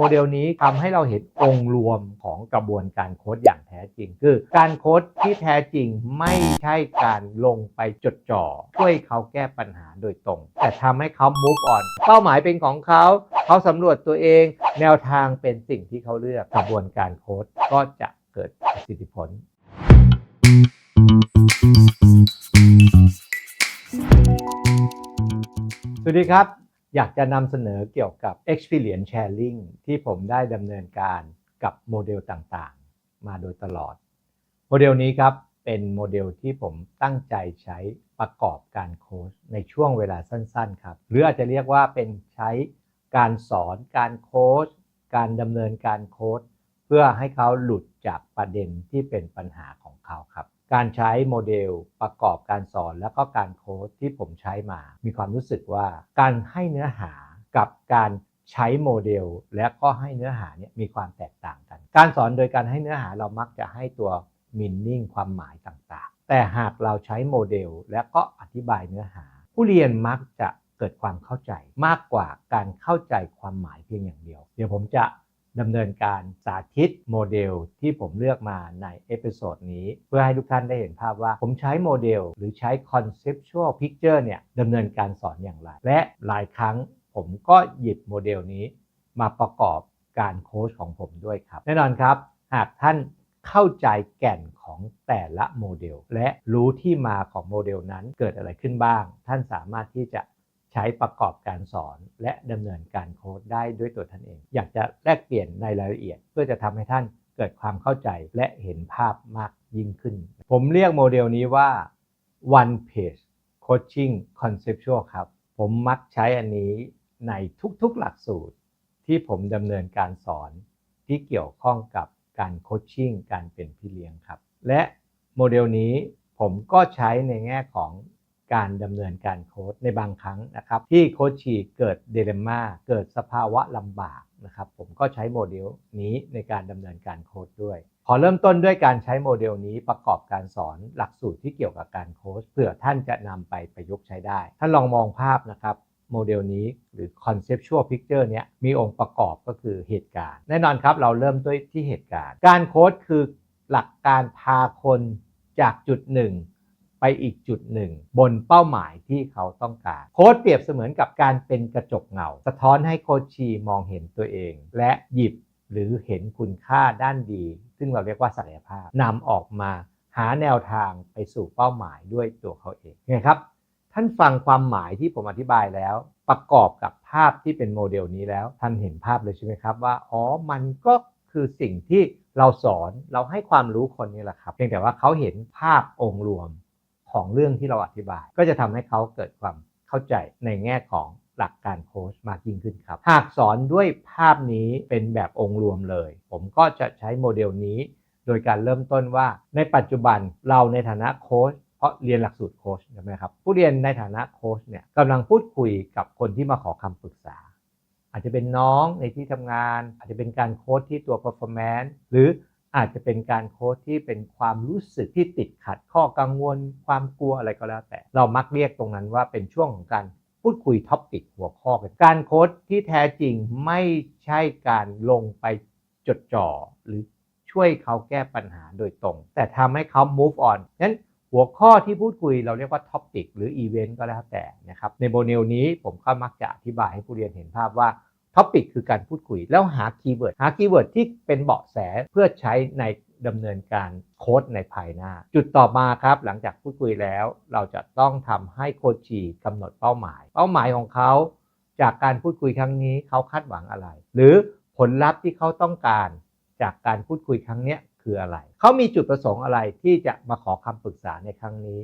โมเดลนี้ทำให้เราเห็นองค์รวมของกระบวนการโค้ดอย่างแท้จริง คือ การโค้ดที่แท้จริงไม่ใช่การลงไปจดจ่อช่วยเขาแก้ปัญหาโดยตรง แต่ทำให้เขา move on เป้าหมายเป็นของเขาเขาสำรวจตัวเอง แนวทางเป็นสิ่งที่เขาเลือกกระบวนการโค้ดก็จะเกิดประสิทธิผล สวัสดีครับ อยากจะนำเสนอเกี่ยวกับ experience sharing ที่ผมได้ดำเนินการกับโมเดลต่างๆ มาโดยตลอด โมเดลนี้ครับเป็นโมเดลที่ผมตั้งใจใช้ประกอบการโค้ชในช่วงเวลาสั้นๆครับ หรืออาจจะเรียกว่าเป็นใช้การสอนการโค้ชการดำเนินการโค้ชเพื่อให้เขาหลุดจากประเด็นที่เป็นปัญหาของเขาครับ การใช้โมเดลประกอบการสอนแล้วก็การโค้ชที่ผมใช้มา มีความรู้สึกว่าการให้เนื้อหากับการใช้โมเดล และก็ให้เนื้อหาเนี่ยมีความแตกต่างกัน การสอนโดยการให้เนื้อหาเรามักจะให้ตัว meaning ความหมายต่างๆ แต่หากเราใช้โมเดลและก็อธิบายเนื้อหา ผู้เรียนมักจะเกิดความเข้าใจมากกว่าการเข้าใจความหมายเพียงอย่างเดียว เดี๋ยวผมจะ ดำเนินการสาธิตโมเดลที่ผมเลือกมาในเอพิโซดนี้ เพื่อให้ทุกท่านได้เห็นภาพว่าผมใช้โมเดล หรือใช้ conceptual picture เนี่ยดำเนินการสอนอย่างไร และหลายครั้งผมก็หยิบโมเดลนี้มาประกอบการโค้ชของผมด้วยครับ แน่นอนครับ หากท่านเข้าใจแก่นของแต่ละโมเดล และรู้ที่มาของโมเดลนั้นเกิดอะไรขึ้นบ้าง ท่านสามารถที่จะ ใช้ประกอบการสอนและดำเนินการโค้ดได้ด้วยตัวท่านเอง อยากจะแลกเปลี่ยนในรายละเอียด เพื่อจะทำให้ท่านเกิดความเข้าใจและเห็นภาพมากยิ่งขึ้น ผมเรียกโมเดลนี้ว่า one page coaching conceptual ครับ ผมมักใช้อันนี้ในทุกๆหลักสูตร ที่ผมดำเนินการสอนที่เกี่ยวข้องกับการโคชชิ่งการเป็นพี่เลี้ยงครับ และโมเดลนี้ผมก็ใช้ในแง่ของ การดำเนินการโค้ดในบางครั้งนะครับที่โค้ชชีเกิดเดเลม่าเกิดสภาวะลำบากนะครับผมก็ใช้โมเดลนี้ในการดำเนินการโค้ดด้วย ขอเริ่มต้นด้วยการใช้โมเดลนี้ประกอบการสอนหลักสูตรที่เกี่ยวกับการโค้ชเพื่อท่านจะนำไปประยุกต์ใช้ได้ ท่านลองมองภาพนะครับโมเดลนี้หรือ conceptual picture เนี้ยมีองค์ประกอบก็คือเหตุการณ์ แน่นอนครับเราเริ่มด้วยที่เหตุการณ์ การโค้ดคือหลักการพาคนจากจุดหนึ่ง ไปอีกจุดหนึ่ง บนเป้าหมายที่เขาต้องการ โค้ดเปรียบเสมือนกับการเป็นกระจกเงา สะท้อนให้โคชชีมองเห็นตัวเอง และหยิบหรือเห็นคุณค่าด้านดี ซึ่งเราเรียกว่าศักยภาพนำออกมาหาแนวทางไปสู่เป้าหมายด้วยตัวเขาเองไงครับท่านฟังความหมายที่ผมอธิบายแล้ว ประกอบกับภาพที่เป็นโมเดลนี้แล้ว ท่านเห็นภาพเลยใช่ไหมครับว่าอ๋อมันก็คือสิ่งที่เราสอนเราให้ความรู้คนนี่แหละครับ เพียงแต่ว่าเขาเห็นภาพองค์รวม ของเรื่องที่เราอธิบาย ก็จะทำให้เขาเกิดความเข้าใจในแง่ของหลักการโค้ชมากยิ่งขึ้นครับ หากสอนด้วยภาพนี้เป็นแบบองค์รวมเลย ผมก็จะใช้โมเดลนี้ โดยการเริ่มต้นว่าในปัจจุบันเราในฐานะโค้ชเพราะเรียนหลักสูตรโค้ชใช่ไหมครับ ผู้เรียนในฐานะโค้ชเนี่ยกำลังพูดคุยกับคนที่มาขอคำปรึกษา อาจจะเป็นน้องในที่ทำงาน อาจจะเป็นการโค้ชที่ตัว performance หรือ อาจจะเป็นการโค้ชที่เป็นความรู้สึกที่ติดขัดข้อกังวล ความกลัวอะไรก็แล้วแต่ เรามักเรียกตรงนั้นว่าเป็นช่วงของการพูดคุยท็อปปิกหัวข้อกันการโค้ชที่แท้จริงไม่ใช่การลงไปจดจ่อหรือช่วยเขาแก้ปัญหาโดยตรง แต่ทำให้เขา move on นั้นหัวข้อที่พูดคุยเราเรียกว่าท็อปิกหรืออีเวนต์ก็แล้วแต่นะครับในโมเดลนี้ผมก็มักจะอธิบายให้ผู้เรียนเห็นภาพว่า ท็อปิกคือการพูดคุย แล้วหาคีย์เวิร์ดหาคีย์เวิร์ดที่เป็นเบาะแสเพื่อใช้ในดำเนินการโค้ดในภายหน้า จุดต่อมาครับ หลังจากพูดคุยแล้ว เราจะต้องทำให้โค้ชชีกำหนดเป้าหมาย เป้าหมายของเขาจากการพูดคุยครั้งนี้เขาคาดหวังอะไร หรือผลลัพธ์ที่เขาต้องการจากการพูดคุยครั้งนี้คืออะไร เขามีจุดประสงค์อะไรที่จะมาขอคำปรึกษาในครั้งนี้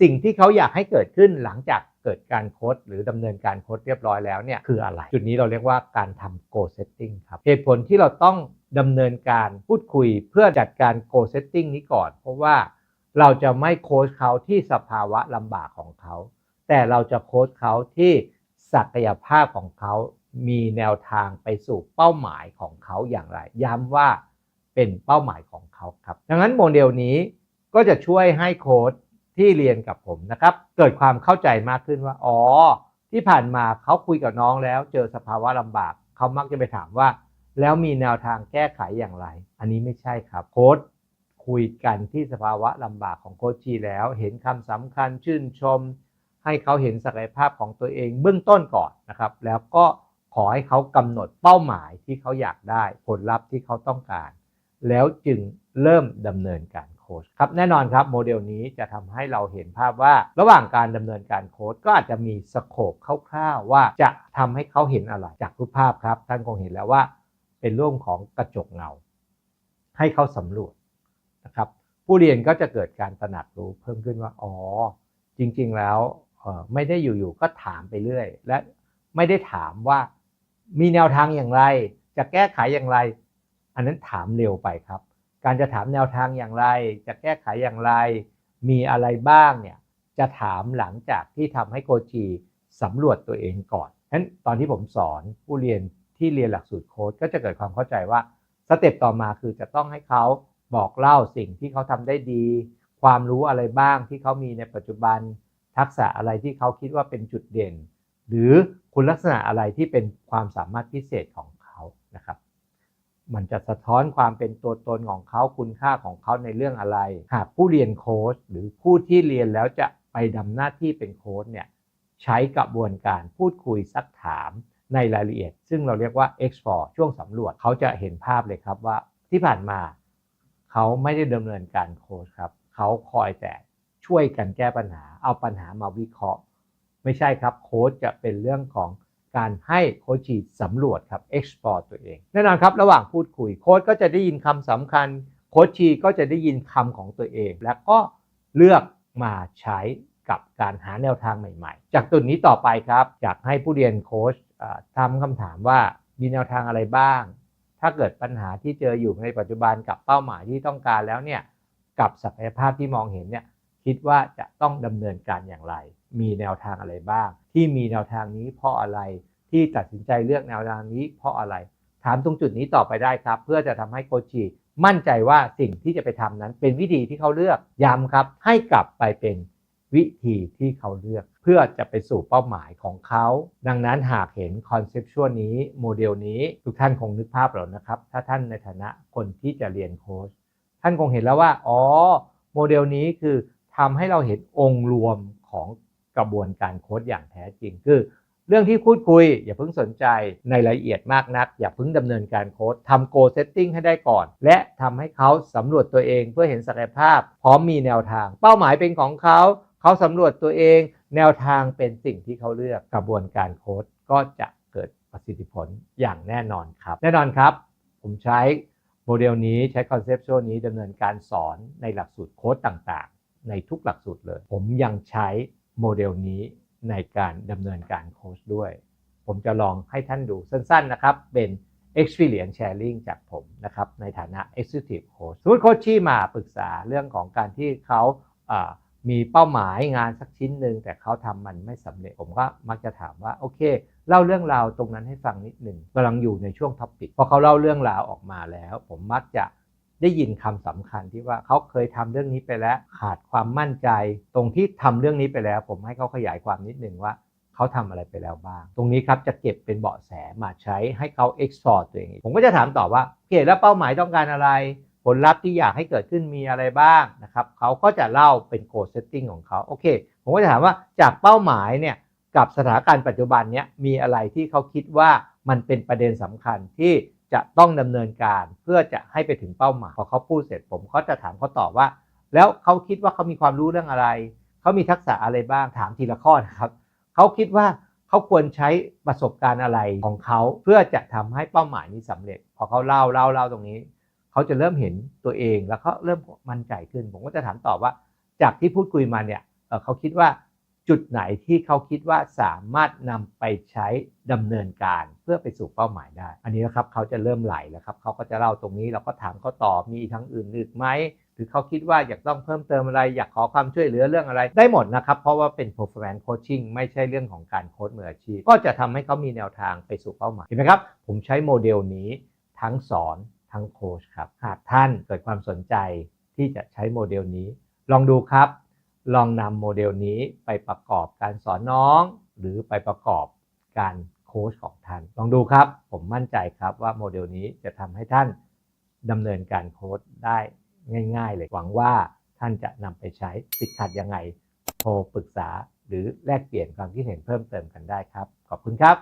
สิ่งที่เขาอยากให้เกิดขึ้นหลังจาก เกิดการโค้ดหรือดำเนินการโค้ดเรียบร้อยแล้วเนี่ยคืออะไร จุดนี้เราเรียกว่าการทำ goal setting ครับเหตุผลที่เราต้องดำเนินการพูดคุยเพื่อจัดการ goal setting นี้ก่อน เพราะว่าเราจะไม่โค้ชเขาที่สภาวะลำบากของเขา แต่เราจะโค้ชเขาที่ศักยภาพของเขามีแนวทางไปสู่เป้าหมายของเขาอย่างไร ย้ำว่าเป็นเป้าหมายของเขาครับ ดังนั้นโมเดลนี้ก็จะช่วยให้โค้ช ที่เรียนกับผมนะครับ เกิดความเข้าใจมากขึ้นว่า อ๋อ ที่ผ่านมาเขาคุยกับน้องแล้ว เจอสภาวะลำบาก เขามักจะไปถามว่า แล้วมีแนวทางแก้ไขอย่างไร อันนี้ไม่ใช่ครับโค้ดคุยกันที่สภาวะลำบากของโค้ชชีแล้ว เห็นคำสำคัญชื่นชม ให้เขาเห็นศักยภาพของตัวเองเบื้องต้นก่อนนะครับ แล้วก็ขอให้เขากำหนดเป้าหมายที่เขาอยากได้ ผลลัพธ์ที่เขาต้องการ แล้วจึงเริ่มดำเนินการ ค้ชครับแน่นอนครับโมเดลนี้จะทำให้เราเห็นภาพว่า ระหว่างการดำเนินการโค้ชก็อาจจะมีสโคปคร่าวๆว่าจะทำให้เขาเห็นอะไรจากรูปภาพครับ ท่านคงเห็นแล้วว่าเป็นรูปของกระจกเงา ให้เขาสำรวจนะครับผู้เรียนก็จะเกิดการตระหนักรู้เพิ่มขึ้นว่าอ๋อจริงๆแล้วไม่ได้อยู่ๆก็ถามไปเรื่อย และไม่ได้ถามว่ามีแนวทางอย่างไร จะแก้ไขอย่างไร อันนั้นถามเร็วไปครับ การจะถามแนวทางอย่างไร จะแก้ไขอย่างไร มีอะไรบ้างเนี่ยจะถามหลังจากที่ทำให้โกจีสำรวจตัวเองก่อนฉะนั้นตอนที่ผมสอนผู้เรียนที่เรียนหลักสูตรโค้ดก็จะเกิดความเข้าใจว่าสเต็ปต่อมาคือจะต้องให้เขาบอกเล่าสิ่งที่เขาทำได้ดี ความรู้อะไรบ้างที่เขามีในปัจจุบัน ทักษะอะไรที่เขาคิดว่าเป็นจุดเด่น หรือคุณลักษณะอะไรที่เป็นความสามารถพิเศษของเขานะครับ มันจะสะท้อนความเป็นตัวตนของเขาคุณค่าของเขาในเรื่องอะไร หากผู้เรียนโค้ชหรือผู้ที่เรียนแล้วจะไปดำหน้าที่เป็นโค้ชเนี่ยใช้กระบวนการพูดคุยซักถามในรายละเอียด ซึ่งเราเรียกว่า explore ช่วงสำรวจเขาจะเห็นภาพเลยครับว่าที่ผ่านมา เขาไม่ได้ดำเนินการโค้ชครับ เขาคอยแต่ช่วยกันแก้ปัญหา เอาปัญหามาวิเคราะห์ ไม่ใช่ครับโค้ชจะเป็นเรื่องของ การให้โค้ชีสำรวจครับ explore ตัวเอง แน่นอนครับระหว่างพูดคุยโค้ชก็จะได้ยินคำสำคัญ โค้ชชีก็จะได้ยินคำของตัวเอง แล้วก็เลือกมาใช้กับการหาแนวทางใหม่ ๆ จากตุดนี้ต่อไปครับอยากให้ผู้เรียนโค้ชทำคำถามว่ามีแนวทางอะไรบ้าง ถ้าเกิดปัญหาที่เจออยู่ในปัจจุบันกับเป้าหมายที่ต้องการแล้วเนี่ยกับศักยภาพที่มองเห็นเนี่ยคิดว่าจะต้องดำเนินการอย่างไร มีแนวทางอะไรบ้าง ที่มีแนวทางนี้เพราะอะไรที่ตัดสินใจเลือกแนวทางนี้ เพราะอะไร ถามตรงจุดนี้ต่อไปได้ครับ เพื่อจะทำให้โคชีมั่นใจว่าสิ่งที่จะไปทำนั้น เป็นวิธีที่เขาเลือกย้ำครับ ให้กลับไปเป็นวิธีที่เขาเลือก เพื่อจะไปสู่เป้าหมายของเขา ดังนั้นหากเห็นคอนเซปชวลนี้โมเดลนี้ทุกท่านคงนึกภาพแล้วนะครับ ถ้าท่านในฐานะคนที่จะเรียนโค้ชท่านคงเห็นแล้วว่า อ๋อ โมเดลนี้คือทำให้เราเห็นองค์รวมของ กระบวนการโค้ดอย่างแท้จริง คือ เรื่องที่พูดคุย อย่าเพิ่งสนใจในรายละเอียดมากนัก อย่าเพิ่งดำเนินการโค้ดทำโกเซตติ้งให้ได้ก่อน และทำให้เขาสำรวจตัวเองเพื่อเห็นศักยภาพ พร้อมมีแนวทาง เป้าหมายเป็นของเขา เขาสำรวจตัวเอง แนวทางเป็นสิ่งที่เขาเลือกกระบวนการโค้ดก็จะเกิดประสิทธิผลอย่างแน่นอนครับ แน่นอนครับ ผมใช้โมเดลนี้ใช้คอนเซปต์ชนี้ดำเนินการสอนในหลักสูตรโค้ดต่างๆ ในทุกหลักสูตรเลย ผมยังใช้ โมเดลนี้ในการดำเนินการโค้ชด้วย ผมจะลองให้ท่านดูสั้นๆนะครับ เป็น experience sharing จากผมนะครับ ในฐานะ executive coach สมมติโค้ชที่มาปรึกษาเรื่องของการที่เขามีเป้าหมายงานสักชิ้นหนึ่งแต่เขาทำมันไม่สำเร็จ ผมก็มักจะถามว่า โอเค เล่าเรื่องราวตรงนั้นให้ฟังนิดหนึ่งกำลังอยู่ในช่วงท็อปปิกพอเขาเล่าเรื่องราวออกมาแล้ว ผมมักจะ ได้ยินคำสำคัญที่ว่าเขาเคยทำเรื่องนี้ไปแล้วขาดความมั่นใจ ตรงที่ทำเรื่องนี้ไปแล้ว ผมให้เขาขยายความนิดนึงว่าเขาทำอะไรไปแล้วบ้าง ตรงนี้ครับจะเก็บเป็นเบาะแสมาใช้ให้เขา export ตัวเอง ผมก็จะถามต่อว่าโอเคแล้วเป้าหมายต้องการอะไร ผลลัพธ์ที่อยากให้เกิดขึ้นมีอะไรบ้างนะครับเขาก็จะเล่าเป็น goal setting ของเขาโอเค ผมก็จะถามว่าจากเป้าหมายเนี่ยกับสถานการณ์ปัจจุบันเนี้ยมีอะไรที่เขาคิดว่ามันเป็นประเด็นสำคัญที่ จะต้องดำเนินการเพื่อจะให้ไปถึงเป้าหมายพอเขาพูดเสร็จผมก็จะถามเขาตอบว่า แล้วเขาคิดว่าเขามีความรู้เรื่องอะไร เขามีทักษะอะไรบ้างถามทีละข้อนะครับเขาคิดว่าเขาควรใช้ประสบการณ์อะไรของเขาเพื่อจะทำให้เป้าหมายนี้สำเร็จ พอเขาเล่าเล่าเล่าตรงนี้ เขาจะเริ่มเห็นตัวเองแล้วเขาเริ่มมั่นใจขึ้น ผมก็จะถามตอบว่า จากที่พูดคุยมาเนี่ยเขาคิดว่า จุดไหนที่เขาคิดว่าสามารถนำไปใช้ดำเนินการเพื่อไปสู่เป้าหมายได้ อันนี้นะครับเขาจะเริ่มไหลแล้วครับเขาก็จะเล่าตรงนี้เราก็ถามเขาตอบมีทั้งอื่นอีกไหมหรือเขาคิดว่าอยากต้องเพิ่มเติมอะไร อยากขอความช่วยเหลือเรื่องอะไร ได้หมดนะครับ เพราะว่าเป็น performance coaching ไม่ใช่เรื่องของการโค้ดมืออาชีพ ก็จะทำให้เขามีแนวทางไปสู่เป้าหมายเห็นไหมครับ ผมใช้โมเดลนี้ทั้งสอนทั้งโค้ชครับหากท่านเกิดความสนใจที่จะใช้โมเดลนี้ ลองดูครับ ลองนำโมเดลนี้ไปประกอบการสอนน้อง หรือไปประกอบการโค้ชของท่าน ลองดูครับ ผมมั่นใจครับว่าโมเดลนี้จะทำให้ท่านดำเนินการโค้ชได้ง่าย ๆ เลยหวังว่าท่านจะนำไปใช้ติดขัดยังไงโทรปรึกษา หรือแลกเปลี่ยนความคิดเห็นเพิ่มเติมกันได้ครับ ขอบคุณครับ